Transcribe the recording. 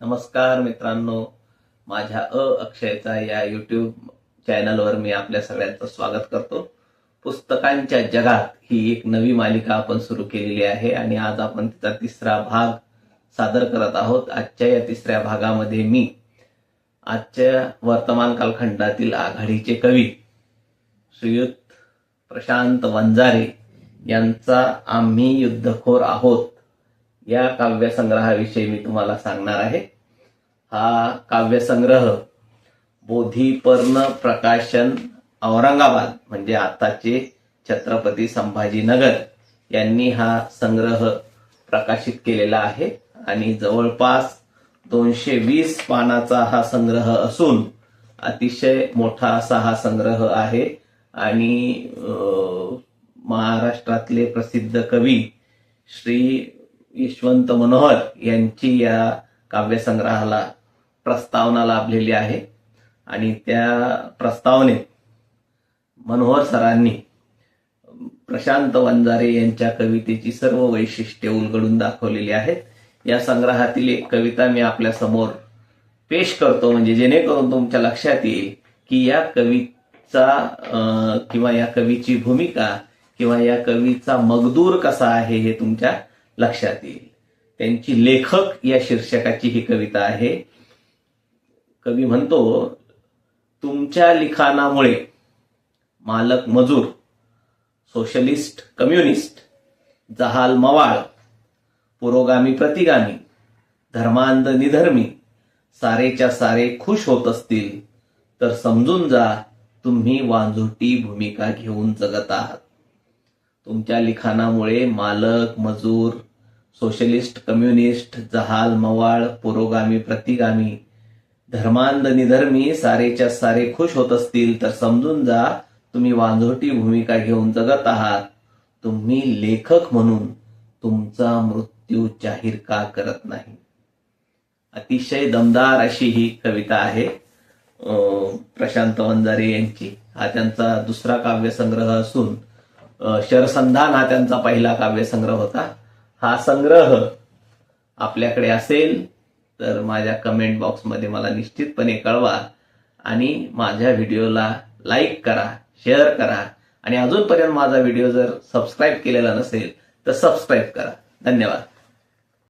नमस्कार मित्रांनो. माझ्या अ अक्षयचा या युट्यूब चॅनलवर मी आपल्या सगळ्यांचं स्वागत करतो. पुस्तकांच्या जगात ही एक नवी मालिका आपण सुरू केलेली आहे आणि आज आपण तिचा तिसरा भाग सादर करत आहोत. आजच्या या तिसऱ्या भागामध्ये मी आजच्या वर्तमान कालखंडातील आघाडीचे कवी श्रीयुत प्रशांत वंजारे यांचा आम्ही युद्धखोर आहोत. या काव्यसंग्रहाविषयी मी तुम्हाला सांगणार आहे. हा काव्यसंग्रह बोधीपर्ण प्रकाशन औरंगाबाद म्हणजे आताचे छत्रपती संभाजीनगर यांनी हा संग्रह प्रकाशित केलेला आहे. आणि जवळपास दोनशे वीस पानाचा हा संग्रह असून अतिशय मोठा असा हा संग्रह आहे. आणि महाराष्ट्रातले प्रसिद्ध कवी श्री यशवंत मनोहर यांची या काव्यसंग्रहाला प्रस्तावना लाभलेली आहे. आणि त्या प्रस्तावनेत मनोहर सरांनी प्रशांत वंजारे यांच्या कवितेची सर्व वैशिष्ट्ये उलगडून दाखवलेली आहेत. या संग्रहातील एक कविता मी आपल्यासमोर पेश करतो. म्हणजे जेणेकरून तुमच्या लक्षात येईल की या कवीचा किंवा या कवीची भूमिका किंवा या कवीचा मगदूर कसा आहे हे तुमच्या लक्षात येईल. त्यांची लेखक या शीर्षकाची ही कविता आहे. कवी म्हणतो तुमच्या लिखाणामुळे मालक मजूर सोशलिस्ट कम्युनिस्ट जहाल मवाळ पुरोगामी प्रतिगामी धर्मांध निधर्मी सारेच्या सारे खुश होत असतील तर समजून जा तुम्ही वांझोटी भूमिका घेऊन जगत आहात. तुमच्या लिखाणामुळे मालक मजूर सोशलिस्ट कम्युनिस्ट जहाल मवाळ पुरोगामी प्रतिगामी धर्मांध निधर्मी सारेच्या सारे खुश होत असतील तर समजून जा तुम्ही वांझोटी भूमिका घेऊन जगत आहात. तुम्ही लेखक म्हणून तुमचा मृत्यू जाहीर का करत नाही? अतिशय दमदार अशी ही कविता आहे प्रशांत वंजारे यांची. हा त्यांचा दुसरा काव्यसंग्रह असून शरसंधान हा त्यांचा पहिला काव्यसंग्रह होता. हा संग्रह आपल्याकडे असेल तर माझ्या कमेंट बॉक्समध्ये मला निश्चितपणे कळवा आणि माझ्या व्हिडिओला लाईक करा शेअर करा आणि अजूनपर्यंत माझा व्हिडिओ जर सबस्क्राईब केलेला नसेल तर सबस्क्राईब करा. धन्यवाद.